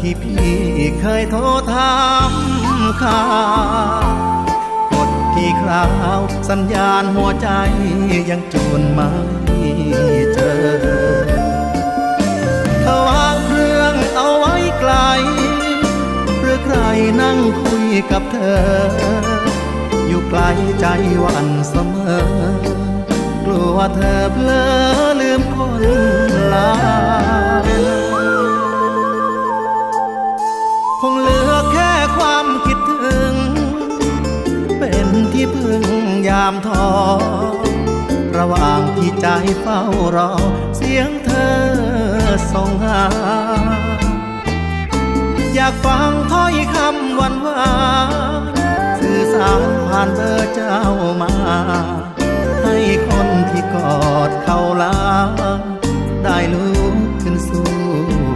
ที่พี่เคยโทรถามข่าวกดกี่คราวสัญญาณหัวใจยังจูนไม่เจอเขาวางเครื่องเอาไว้ไกล หรือใครนั่งคุยกับเธอ อยู่ไกลใจวันเสมอ กลัวเธอเพลอ พึ่งยามท้อระหว่างที่ใจเฝ้ารอ เสียงเธอส่งหา อยากฟังถ้อยคำหวานหวานสื่อสารผ่านเบอร์เจ้ามา ให้คนที่กอดเขาลา